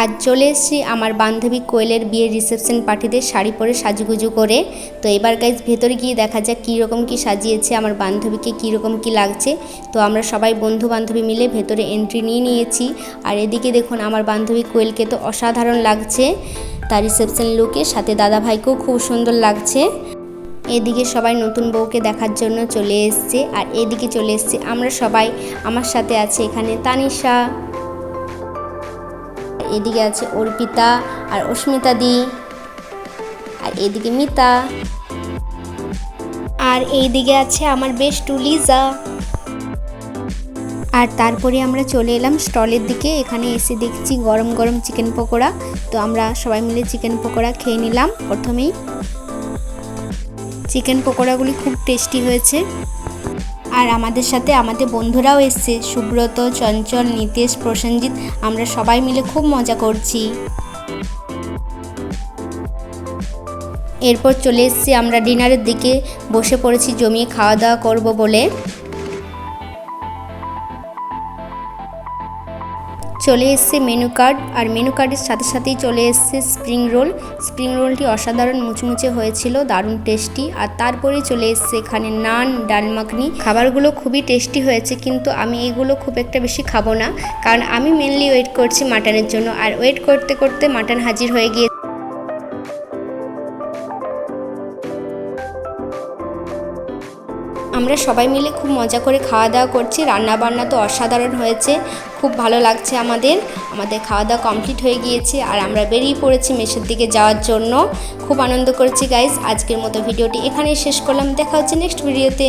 আজ চলে এসেছি আমার বান্ধবী কোয়েলের বিয়ের রিসেপশন পার্টিতে শাড়ি পরে সাজুগুজু করে। তো এবার গাইজ ভেতরে গিয়ে দেখা যাক কীরকম কী সাজিয়েছে, আমার বান্ধবীকে কীরকম কী লাগছে। তো আমরা সবাই বন্ধু বান্ধবী মিলে ভেতরে এন্ট্রি নিয়ে নিয়েছি। আর এদিকে দেখুন, আমার বান্ধবী কোয়েলকে তো অসাধারণ লাগছে তার রিসেপশন লুকে সাথে দাদা ভাইকেও খুব সুন্দর লাগছে। এদিকে সবাই নতুন বউকে দেখার জন্য চলে এসছে। আর এদিকে চলে এসছে আমরা সবাই। আমার সাথে আছে এখানে তানিশা। এদিকে আছে অর্পিতা আর অস্মিতা দি। আর এদিকে মিতা। আর এইদিকে আছে আমার বেস্টু লিজা। আর তারপরে আমরা চলে এলাম স্টলের দিকে। এখানে এসে দেখছি গরম গরম চিকেন পকোড়া। তো আমরা সবাই মিলে চিকেন পকোড়া খেয়ে নিলাম প্রথমেই। চিকেন পকোড়াগুলি খুব টেস্টি হয়েছে। আর আমাদের সাথে আমাদের বন্ধুরাও এসছে। সুব্রত, চঞ্চল, নিতেশ, প্রসেনজিৎ, আমরা সবাই মিলে খুব মজা করছি। এরপর চলে এসছি আমরা ডিনারের দিকে। বসে পড়েছি, জমিয়ে খাওয়া দাওয়া করব বলে। চলে এসছে মেনু কার্ড আর মেনু কার্ডের সাথে সাথেই চলে এসছে স্প্রিং রোল স্প্রিং রোলটি অসাধারণ মুচমুচে হয়েছিল, দারুণ টেস্টি আর তারপরে চলে এসছে এখানে নান ডাল মাখনি। খাবারগুলো খুবই টেস্টি হয়েছে, কিন্তু আমি এগুলো খুব একটা বেশি খাব না, কারণ আমি মেনলি ওয়েট করছি মাটনের জন্য। আর ওয়েট করতে করতে মাটন হাজির হয়ে গিয়ে আমরা সবাই মিলে খুব মজা করে খাওয়া দাওয়া করছি। রান্না বান্না তো অসাধারণ হয়েছে। খুব ভালো লাগছে আমাদের। আমাদের খাওয়া দাওয়া কমপ্লিট হয়ে গিয়েছে আর আমরা বেরিয়ে পড়েছি মেশের দিকে যাওয়ার জন্য। খুব আনন্দ করেছি গাইজ আজকের মতো ভিডিওটি এখানেই শেষ করলাম। দেখা হচ্ছে নেক্সট ভিডিওতে।